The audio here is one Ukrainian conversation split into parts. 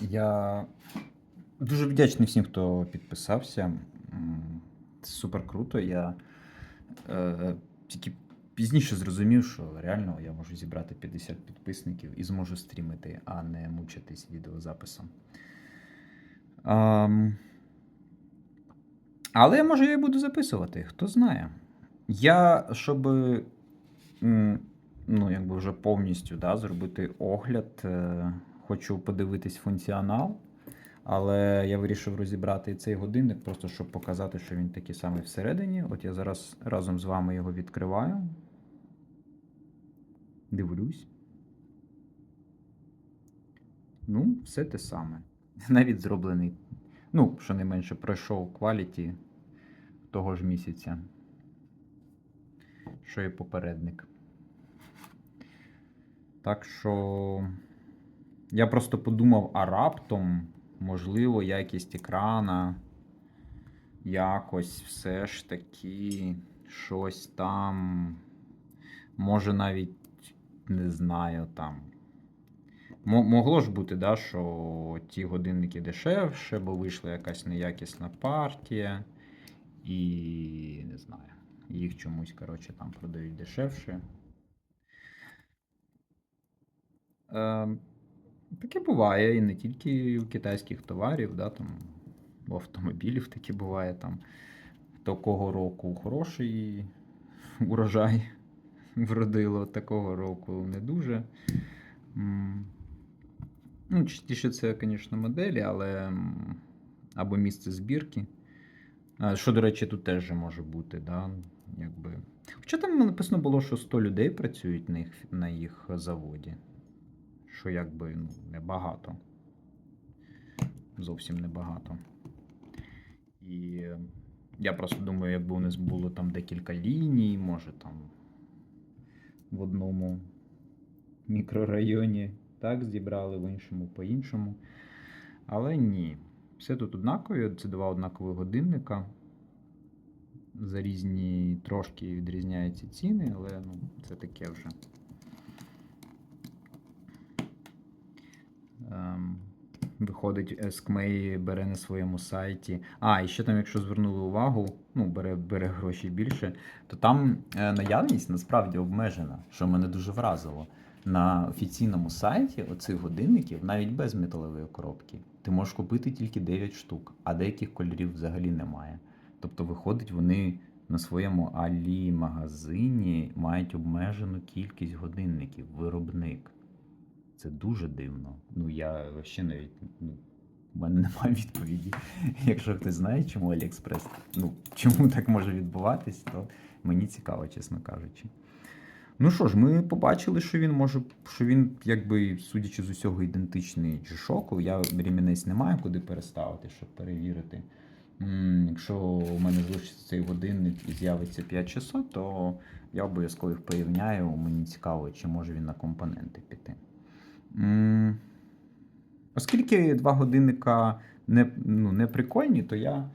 Я дуже вдячний всім, хто підписався. Це супер круто. Я е, тільки пізніше зрозумів, що реально я можу зібрати 50 підписників і зможу стрімити, а не мучитись відеозаписом. Ам, але може я і буду записувати, хто знає. Я, щоб ну, якби вже повністю да, зробити огляд, е, хочу подивитись функціонал. Але я вирішив розібрати цей годинник, просто щоб показати, що він такий самий всередині. От я зараз разом з вами його відкриваю. Дивлюсь. Ну, все те саме. Навіть зроблений. Ну, щонайменше, пройшов кваліті того ж місяця. Що і попередник. Так що. Я просто подумав, а раптом, можливо, якість екрана якось все ж таки щось там. Може навіть не знаю там. Мо- Могло ж бути, да, що ті годинники дешевше, бо вийшла якась неякісна партія, і не знаю, їх чомусь, коротше, там продають дешевше. Ем, Таке буває і не тільки у китайських товарів, да, там, у автомобілів таке буває там такого року хороший урожай вродило, такого року не дуже. Ну, частіше це, звісно, моделі, але або місце збірки. Що, до речі, тут теж може бути, да? Якби. Хоча там написано було, що 100 людей працюють на їх, на їх заводі що якби ну, небагато. Зовсім небагато. І я просто думаю, якби у нас було там декілька ліній, може там в одному мікрорайоні так зібрали, в іншому по-іншому. Але ні. Все тут однакові, це два однакові годинника. За різні трошки відрізняються ціни, але ну, це таке вже. Виходить, Ескмей бере на своєму сайті. А, і ще там, якщо звернули увагу, ну, бере, бере гроші більше, то там е, наявність насправді обмежена, що мене дуже вразило. На офіційному сайті оцих годинників, навіть без металевої коробки, ти можеш купити тільки 9 штук, а деяких кольорів взагалі немає. Тобто, виходить, вони на своєму алі магазині мають обмежену кількість годинників, виробник. Це дуже дивно. Ну, я ще навіть. Ну, у мене немає відповіді. Якщо хтось знає, чому Аліекспрес, ну, чому так може відбуватись, то мені цікаво, чесно кажучи. Ну що ж, ми побачили, що він може, що він, якби, судячи з усього, ідентичний G-Shock. Я ремінець не маю куди переставити, щоб перевірити. Якщо у мене залишиться цей годинник і з'явиться 5600, то я обов'язково їх порівняю. Мені цікаво, чи може він на компоненти піти. Оскільки два годинника не, ну, не прикольні, то я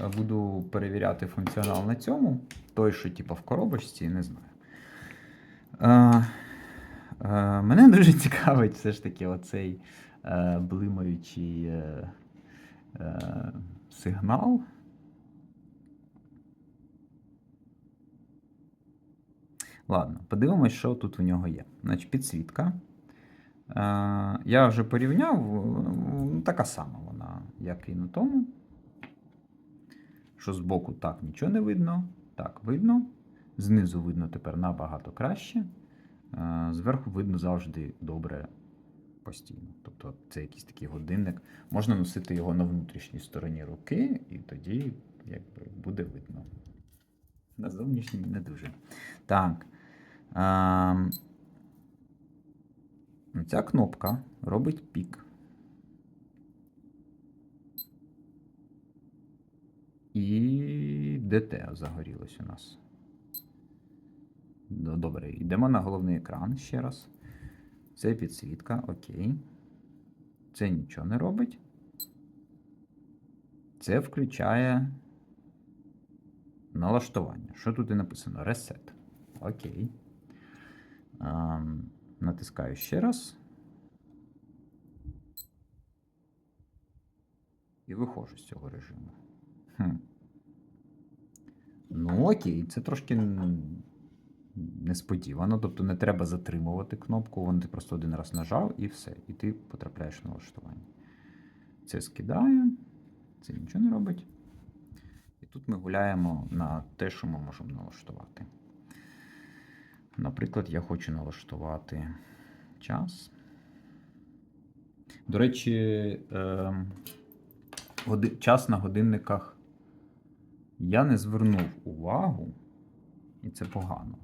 е, буду перевіряти функціонал на цьому. Той, що типу, в коробочці, не знаю. Е, е, мене дуже цікавить все ж таки оцей е, блимаючий е, е, сигнал. Ладно, подивимось, що тут у нього є. Значить, підсвітка. Е, Я вже порівняв, ну, така сама вона, як і на тому. Що збоку так нічого не видно. Так, видно. Знизу видно тепер набагато краще. Е, Зверху видно завжди добре постійно. Тобто це якийсь такий годинник. Можна носити його на внутрішній стороні руки, і тоді якби, буде видно. На зовнішній не дуже. Так. Ем, Ця кнопка робить пік. І ДТ загорілось у нас. Ну, Добре, йдемо на головний екран ще раз. Це підсвітка, окей. Це нічого не робить. Це включає налаштування. Що тут і написано? Reset. Окей. Ем, натискаю ще раз. І виходжу з цього режиму. Хм. Ну, окей, це трошки несподівано. Тобто не треба затримувати кнопку, вон ти просто один раз нажав і все. І ти потрапляєш в налаштування. Це скидає, це нічого не робить. І тут ми гуляємо на те, що ми можемо налаштувати. Наприклад, я хочу налаштувати час. До речі, е, час на годинниках я не звернув увагу, і це погано.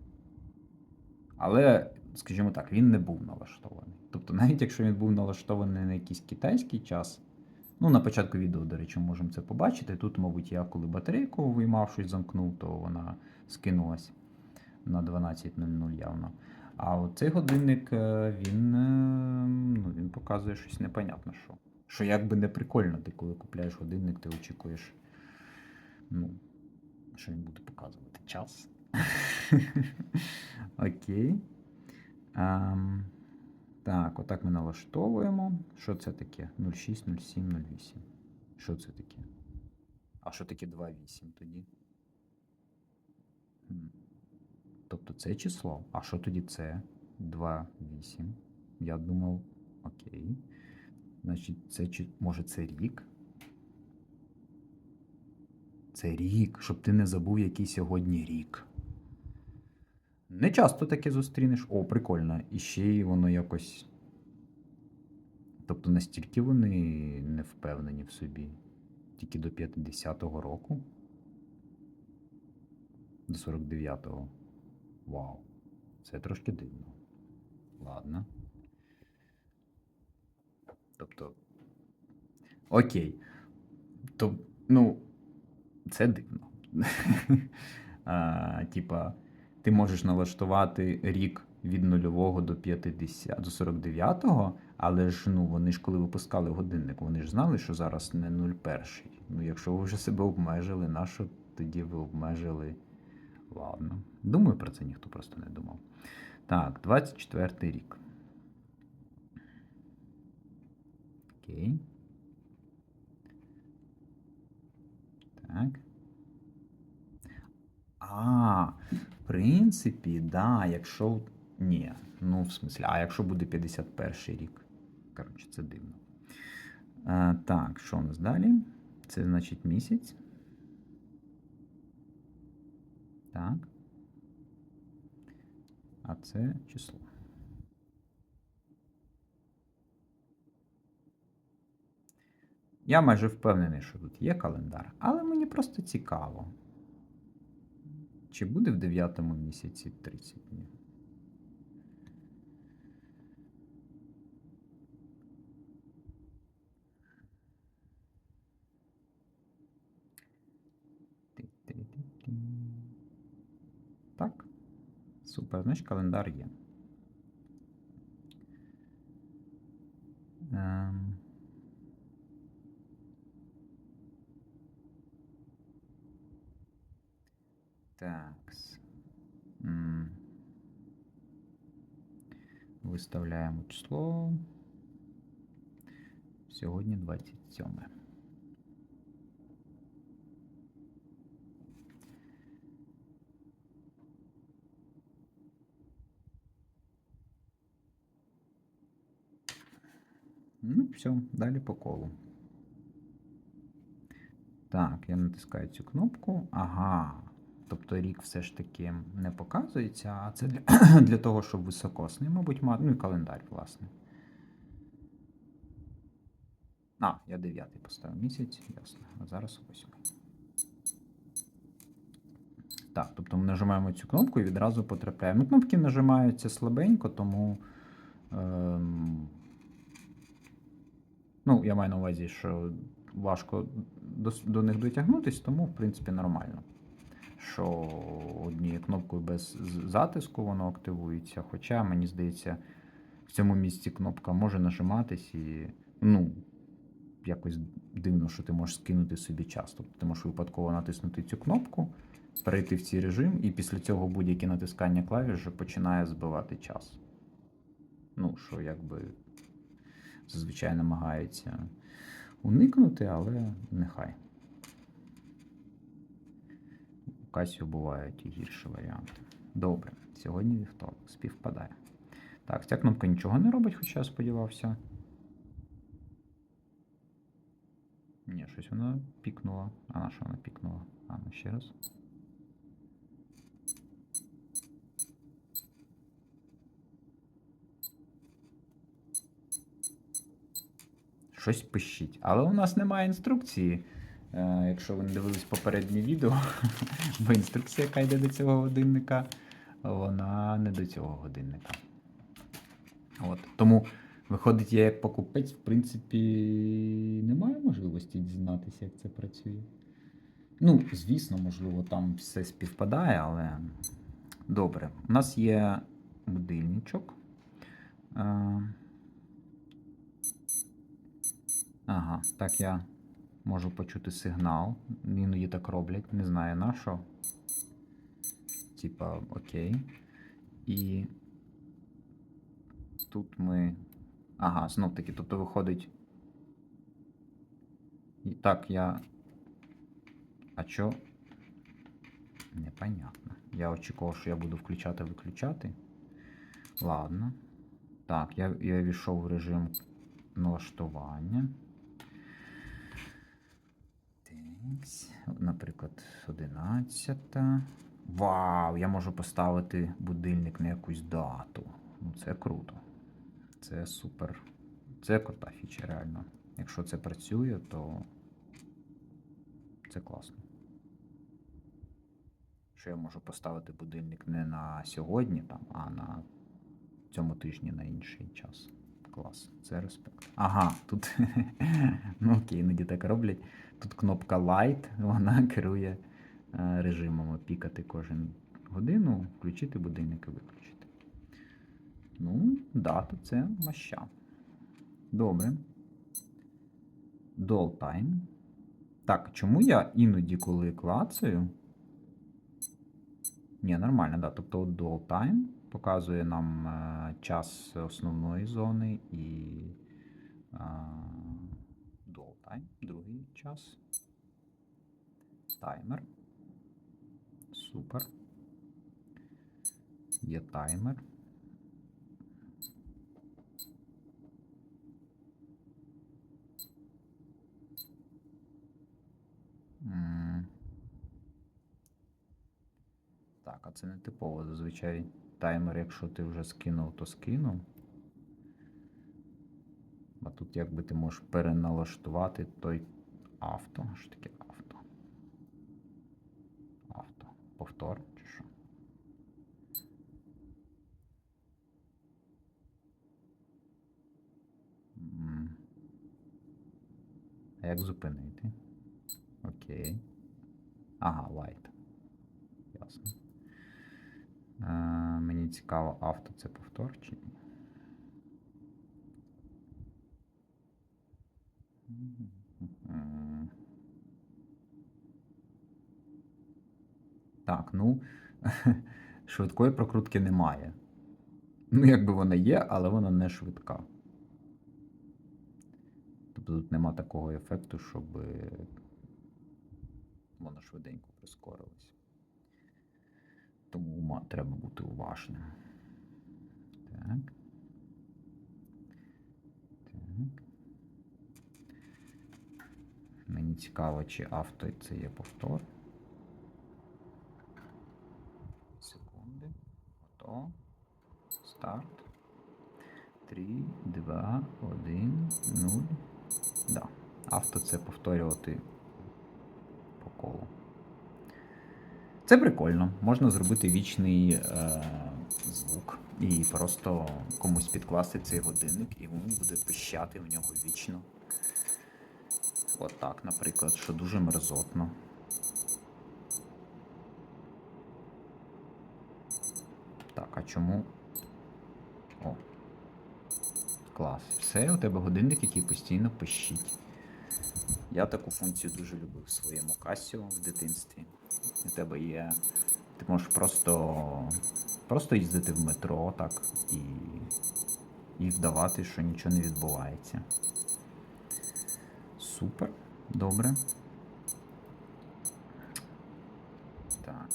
Але, скажімо так, він не був налаштований. Тобто, навіть якщо він був налаштований на якийсь китайський час, ну, на початку відео, до речі, можемо це побачити. Тут, мабуть, я коли батарейку виймав, щось замкнув, то вона скинулась на 12.00 явно. А цей годинник, е, він, е, ну, він показує щось непонятне що. Що якби не прикольно, ти коли купляєш годинник, ти очікуєш, ну, що він буде показувати час. Окей. Так, отак ми налаштовуємо. Що це таке? 06, 07, 08. Що це таке? А що таке 2,8 тоді? Тобто це число. А що тоді це? 2,8. Я думав, окей. Значить, це може це рік? Це рік, щоб ти не забув, який сьогодні рік. Не часто таке зустрінеш. О, прикольно. І ще й воно якось. Тобто настільки вони не впевнені в собі. Тільки до 50-го року. До 49-го. Вау. Це трошки дивно. Ладно. Тобто. Окей. То, ну, це дивно. типа, ти можеш налаштувати рік від нульового до 50, до 49-го, але ж ну, вони ж коли випускали годинник, вони ж знали, що зараз не 01. Ну, якщо ви вже себе обмежили, на що тоді ви обмежили? Ладно. Думаю, про це ніхто просто не думав. Так, 24 рік. Окей. Так. А, в принципі, да, якщо. Ні, ну, в смислі, а якщо буде 51 рік? Коротше, це дивно. А, так, що у нас далі? Це значить місяць. Так. А це число. Я майже впевнений, що тут є календар, але мені просто цікаво. Чи буде в 9 місяці 30 днів? Супер, значить календар є. Ем. Такс. М. Виставляємо число. Сьогодні 27. Ну, все, далі по колу. Так, я натискаю цю кнопку. Ага. Тобто рік все ж таки не показується, а це для, для того, щоб високосний, мабуть, мати. Ну і календар, власне. А, я дев'ятий поставив місяць, ясно. А зараз восьмий. Так, тобто ми нажимаємо цю кнопку і відразу потрапляємо. Ну, кнопки нажимаються слабенько, тому. Ем, ну, я маю на увазі, що важко до, до них дотягнутися, тому, в принципі, нормально. Що однією кнопкою без затиску воно активується. Хоча, мені здається, в цьому місці кнопка може нажиматись і, ну, якось дивно, що ти можеш скинути собі час. Тобто ти можеш випадково натиснути цю кнопку, перейти в цей режим, і після цього будь-яке натискання клавіш вже починає збивати час. Ну, що якби зазвичай намагається уникнути, але нехай. У Касіо бувають і гірші варіанти. Добре, сьогодні вівторок, співпадає. Так, ця кнопка нічого не робить, хоча я сподівався. Ні, щось вона пікнула. А на що вона пікнула? А, ну ще раз. Щось пищить. Але у нас немає інструкції. Е, якщо ви не дивились попереднє відео, бо інструкція, яка йде до цього годинника, вона не до цього годинника. От. Тому, виходить, я як покупець, в принципі, не маю можливості дізнатися, як це працює. Ну, звісно, можливо, там все співпадає, але добре. У нас є будильничок. Е, Ага, так я можу почути сигнал. Іноді так роблять, не знаю на що. Типа, окей. І тут ми. Ага, знов таки, тобто виходить. І так, я. А чо? Непонятно. Я очікував, що я буду включати-виключати. Ладно. Так, я, я війшов в режим налаштування. Наприклад, 11. Вау! Я можу поставити будильник на якусь дату. Ну, це круто. Це супер. Це крута фіча, реально. Якщо це працює, то це класно. Що я можу поставити будильник не на сьогодні, там, а на цьому тижні на інший час. Клас, це респект. Ага, тут. ну окей, іноді так роблять. Тут кнопка Light, вона керує е, режимом пікати кожен годину, включити будильник і виключити. Ну, дата це маща. Добре. Doll time. Так, чому я іноді, коли клацаю. Ні, нормально, да. Тобто от Dual Time показує нам е, час основної зони і е, Dual Time, другий час. Таймер. Супер. Є таймер. Так, а це не типово. Зазвичай таймер, якщо ти вже скинув, то скинув. А тут якби ти можеш переналаштувати той авто. Що таке авто? Авто. Повтор чи що? А як зупинити? Окей. Ага, лайт. Ясно. Цікаво, авто це повтор чи ні? Так, ну, швидкої прокрутки немає. Ну, якби вона є, але вона не швидка. Тобто тут нема такого ефекту, щоб воно швиденько прискорилось. Тому треба бути уважним. Так. Так. Мені цікаво, чи авто це є повтор. Секунди. Готово. Старт. 3, 2, 1, 0. Да. Авто це повторювати по колу. Це прикольно. Можна зробити вічний е, звук і просто комусь підкласти цей годинник, і він буде пищати в нього вічно. От так, наприклад, що дуже мерзотно. Так, а чому? О. Клас. Все, у тебе годинник, який постійно пищить. Я таку функцію дуже любив в своєму Casio в дитинстві. У тебе є. Ти можеш просто просто їздити в метро так і, і вдавати, що нічого не відбувається. Супер. Добре. Так.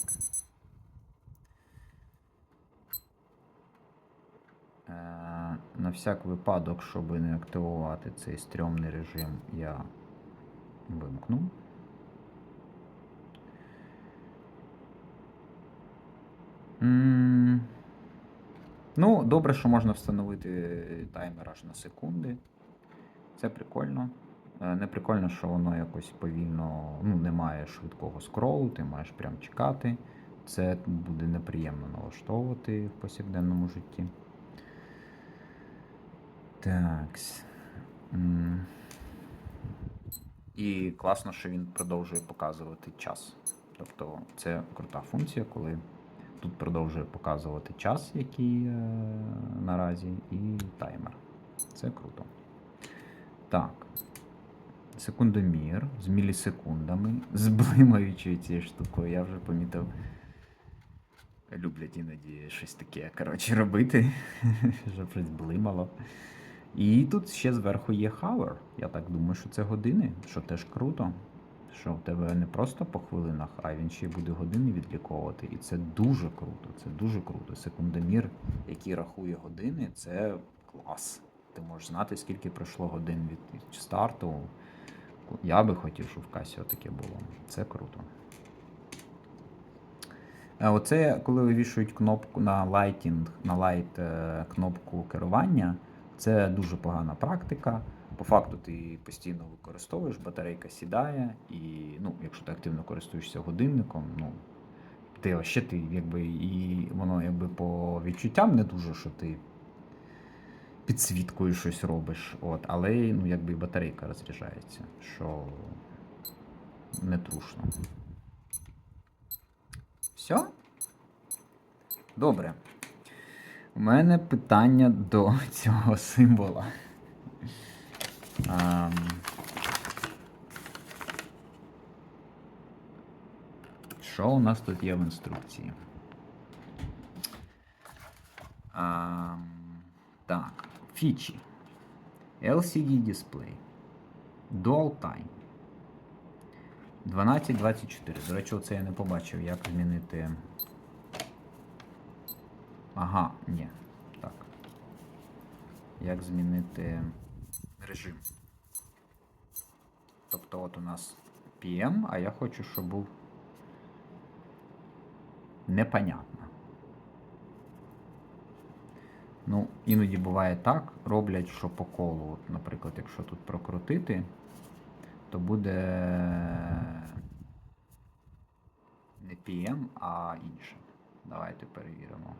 Е, на всяк випадок, щоб не активувати цей стрьомний режим, я вимкну. Ну, добре, що можна встановити таймер аж на секунди. Це прикольно. Е, Не прикольно, що воно якось повільно, ну, немає швидкого скролу, ти маєш прям чекати. Це буде неприємно налаштовувати в повсякденному житті. Так. І класно, що він продовжує показувати час. Тобто це крута функція, коли тут продовжує показувати час, який е, наразі, і таймер. Це круто. Так. Секундомір з мілісекундами, з блимаючою цією штукою, я вже помітив. Люблять іноді щось таке, коротше, робити, щоб щось блимало. І тут ще зверху є hour. Я так думаю, що це години, що теж круто. Що в тебе не просто по хвилинах, а він ще й буде години відліковувати. І це дуже круто. Це дуже круто. Секундомір, який рахує години, це клас. Ти можеш знати, скільки пройшло годин від старту. Я би хотів, щоб в Casio таке було. Це круто. Оце коли вивішують кнопку на lighting, на light е, кнопку керування, це дуже погана практика. По факту ти постійно використовуєш, батарейка сідає, і ну, якщо ти активно користуєшся годинником, ну ти ще ти якби і воно якби по відчуттям не дуже, що ти підсвіткою щось робиш. От, але ну, якби і батарейка розряджається, що не трушно. Все? Добре. У мене питання до цього символа. Ам. Що у нас тут є в інструкції? Ам, так, фічі. LCD дисплей. Dual Time. 1224. До речі, оце я не побачив, як змінити. Ага, ні. Так. Як змінити режим. Тобто от у нас PM, а я хочу, щоб був непонятно. Ну, іноді буває так, роблять, що по колу. От, наприклад, якщо тут прокрутити, то буде не PM, а інше. Давайте перевіримо.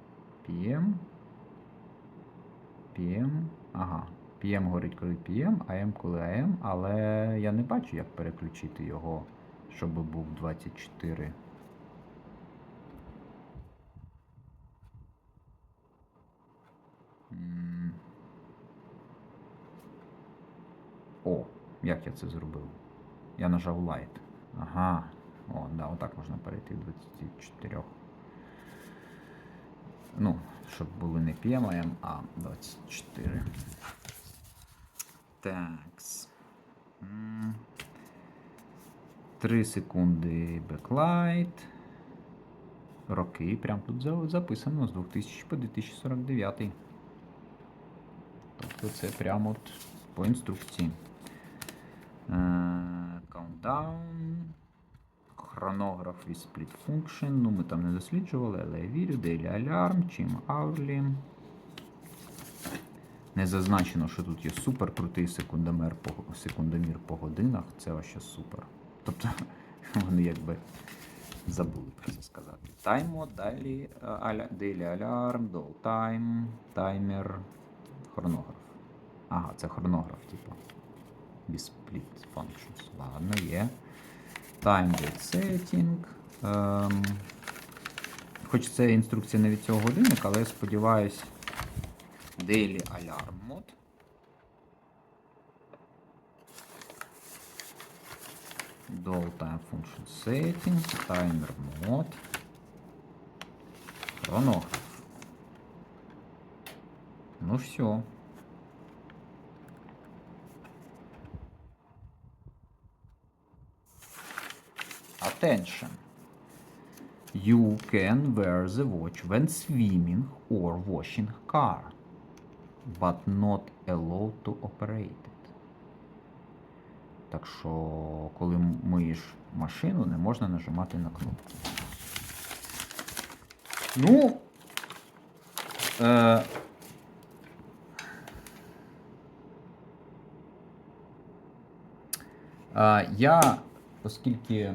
PM. PM. Ага. PM горить коли PM, а M коли AM, але я не бачу, як переключити його, щоб був 24. О, як я це зробив? Я нажав Light. Ага. О, да, отак можна перейти до 24. Ну, щоб були не PM, а 24. Такс. 3 секунди беклайт. Роки. Прям тут записано з 2000 по 2049. Тобто це прямо от по інструкції. Countdown. Хронограф від Split Function. Ну, ми там не досліджували, але я вірю. Daily Alarm, чим Hourly. Не зазначено, що тут є супер крутий секундомер по, секундомір по годинах. Це вообще супер. Тобто вони якби забули про це сказати. Таймо, далі е, аля- Daily Alarm, Doll Time, таймер, хронограф. Ага, це хронограф, типу. Без functions. Ладно, є. Time date setting. Ем, хоч це інструкція не від цього годинника, але я сподіваюсь. Daily Alarm Mode. Dual Time Function Settings, Timer Mode. Хронограф. Ну все. attention. You can wear the watch when swimming or washing car, But not allowed to operate it. Так що, коли миєш машину, не можна нажимати на кнопку. Ну. Е, я, оскільки,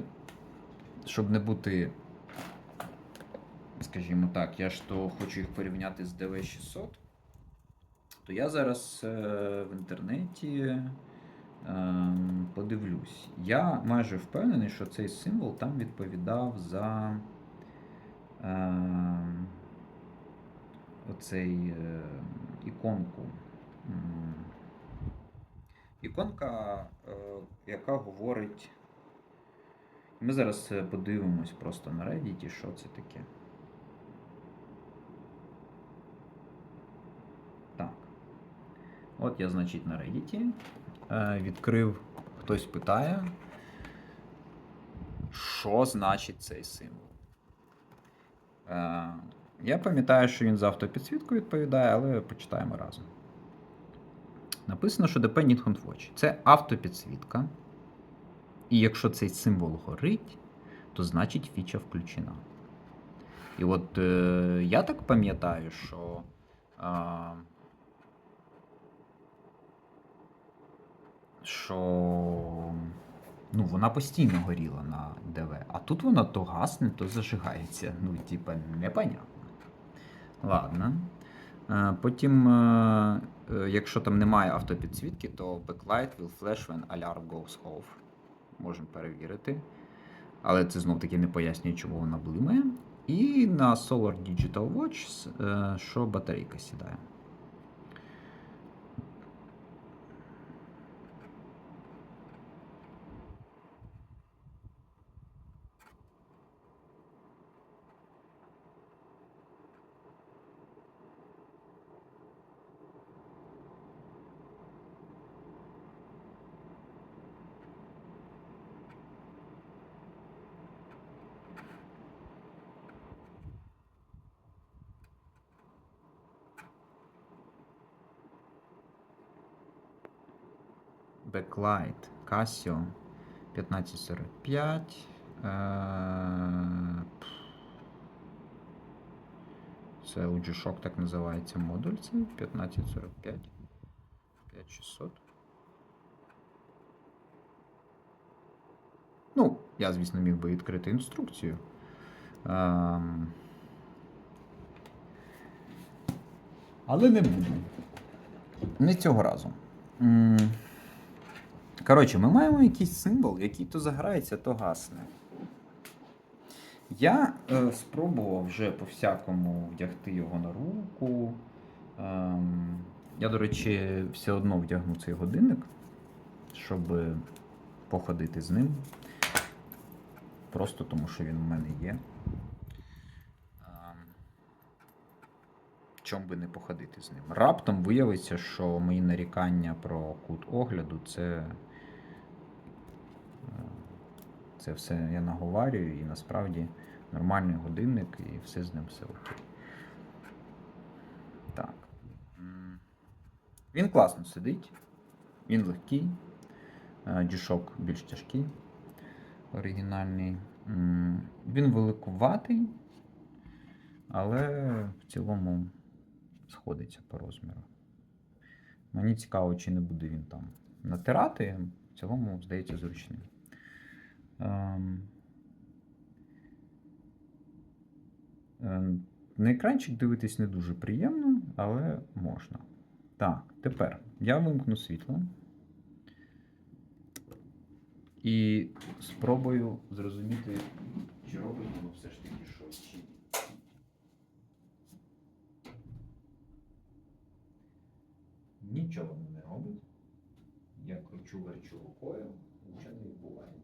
щоб не бути, скажімо так, я ж то хочу їх порівняти з DV600, то я зараз е, в інтернеті ем, подивлюсь. Я майже впевнений, що цей символ там відповідав за ем, оцей е, іконку. Іконка, е, яка говорить. Ми зараз подивимось просто на Reddit, що це таке. Так. От я, значить, на Reddit е, відкрив, хтось питає, що значить цей символ. Е, я пам'ятаю, що він за автопідсвітку відповідає, але почитаємо разом. Написано, що Dependent on Watch. Це автопідсвітка. І якщо цей символ горить, то значить фіча включена. І от е, я так пам'ятаю, що. Е, що ну, вона постійно горіла на ДВ, а тут вона то гасне, то зажигається. Ну, типа, непонятно. Ладно. Е, Потім, е, е, якщо там немає автопідсвітки, то backlight will flash when alarm goes off. Можемо перевірити. Але це знов таки не пояснює, чому вона блимає. І на Solar Digital Watch, що батарейка сідає. Backlight Casio 1545. Е, пф. Це G-Shock так називається модуль. Це 1545. 5600. Ну, я, звісно, міг би відкрити інструкцію. Ем, Але не буду. Не цього разу. Коротше, ми маємо якийсь символ, який то заграється, то гасне. Я е, спробував вже по-всякому вдягти його на руку. Ем, я, до речі, все одно вдягну цей годинник, щоб походити з ним. Просто тому, що він у мене є. Ем, чом би не походити з ним. Раптом виявиться, що мої нарікання про кут огляду це. Це все я наговарюю і насправді нормальний годинник і все з ним все окей. Так. Він класно сидить, він легкий. Е, G-Shock більш тяжкий, оригінальний. Він великуватий, але в цілому сходиться по розміру. Мені цікаво, чи не буде він там натирати. В цілому, здається, зручним. Ем, ем, На екранчик дивитись не дуже приємно, але можна. Так, тепер я вимкну світло і спробую зрозуміти, чи робить воно все ж таки щось. Чи... Нічого воно не робить. Я кручу верчу рукою, нічого не відбувається.